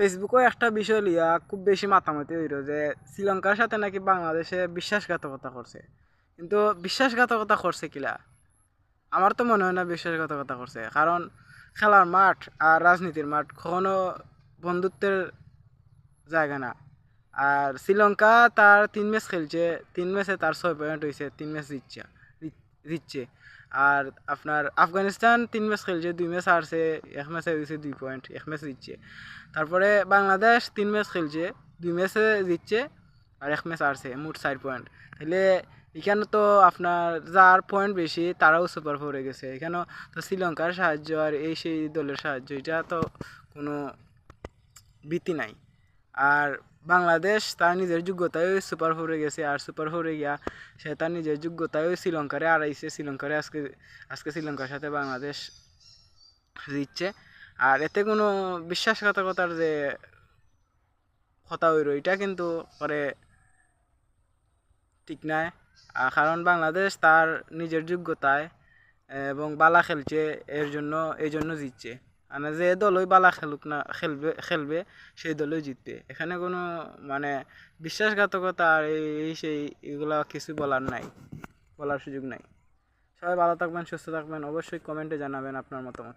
ফেসবুকেও একটা বিষয় লিয়া খুব বেশি মাতামাতি হইল যে শ্রীলঙ্কার সাথে নাকি বাংলাদেশে বিশ্বাসঘাতকতা করছে। কিন্তু বিশ্বাসঘাতকতা করছে কিলা? আমার তো মনে হয় না বিশ্বাসঘাতকতা করছে। কারণ খেলার মাঠ আর রাজনীতির মাঠ কখনো বন্ধুত্বের জায়গা না। আর শ্রীলঙ্কা তার তিন ম্যাচ খেলছে, তিন ম্যাচে তার ছয় পয়েন্ট হয়েছে তিন ম্যাচ দিচ্ছে দিচ্ছে আর আপনার আফগানিস্তান তিন ম্যাচ খেলছে, দুই ম্যাচ হারছে, এক ম্যাচে হয়েছে দুই পয়েন্ট এক ম্যাচ দিচ্ছে তারপরে বাংলাদেশ তিন ম্যাচ খেলছে, দুই ম্যাচে জিতছে আর এক ম্যাচ হারছে, মোট চার পয়েন্ট তাহলে এখানে তো আপনার যার পয়েন্ট বেশি, তারাও সুপার ফোরে গেছে। এখানেও তো শ্রীলঙ্কার সাহায্য আর এই সেই দলের সাহায্য, এটা তো কোনো ভীতি নাই। আর বাংলাদেশ তার নিজের যোগ্যতায় সুপার ফোরে গেছে, আর সুপার ফোরে গিয়া সে তার নিজের যোগ্যতায় শ্রীলঙ্কারে আড়াইছে শ্রীলঙ্কারে আজকে আজকে শ্রীলঙ্কার সাথে বাংলাদেশ জিতছে। আর এতে কোনো বিশ্বাসঘাতকতার যে কথা হইল, এটা কিন্তু পরে ঠিক নাই। কারণ বাংলাদেশ তার নিজের যোগ্যতায়, এবং বালা খেলছে, এর জন্য এই জন্য জিতছে। মানে যে দলই বালা খেলুক না, খেলবে খেলবে, সেই দলই জিতবে। এখানে কোনো মানে বিশ্বাসঘাতকতা আর এই- সেই এগুলা কিছু বলার নাই, বলার সুযোগ নাই। সবাই ভালো থাকবেন, সুস্থ থাকবেন, অবশ্যই কমেন্টে জানাবেন আপনার মতামত।